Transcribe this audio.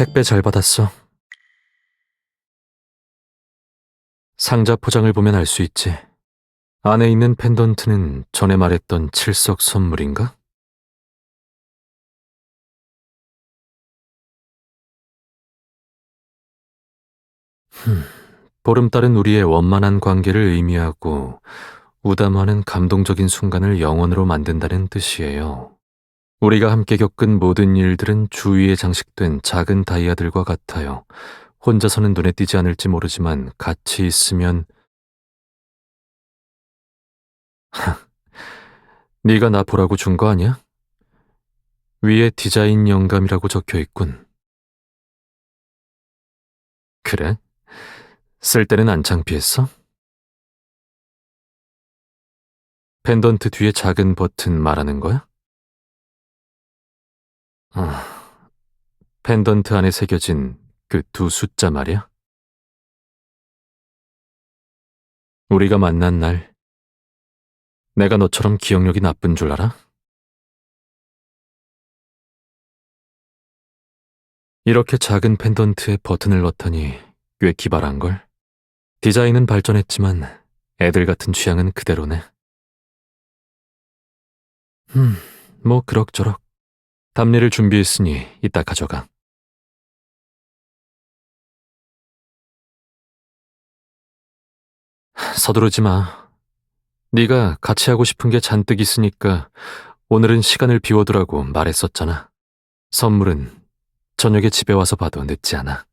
택배 잘 받았어. 상자 포장을 보면 알 수 있지. 안에 있는 펜던트는 전에 말했던 칠석 선물인가? 흠, 보름달은 우리의 원만한 관계를 의미하고 우담하는 감동적인 순간을 영원으로 만든다는 뜻이에요. 우리가 함께 겪은 모든 일들은 주위에 장식된 작은 다이아들과 같아요. 혼자서는 눈에 띄지 않을지 모르지만 같이 있으면 하, 네가 나 보라고 준 거 아니야? 위에 디자인 영감이라고 적혀 있군. 그래? 쓸 때는 안 창피했어? 펜던트 뒤에 작은 버튼 말하는 거야? 아, 펜던트 안에 새겨진 그 두 숫자 말이야? 우리가 만난 날, 내가 너처럼 기억력이 나쁜 줄 알아? 이렇게 작은 펜던트에 버튼을 넣다니 꽤 기발한걸? 디자인은 발전했지만 애들 같은 취향은 그대로네. 음, 뭐 그럭저럭. 답례를 준비했으니 이따 가져가. 서두르지 마. 네가 같이 하고 싶은 게 잔뜩 있으니까 오늘은 시간을 비워두라고 말했었잖아. 선물은 저녁에 집에 와서 봐도 늦지 않아.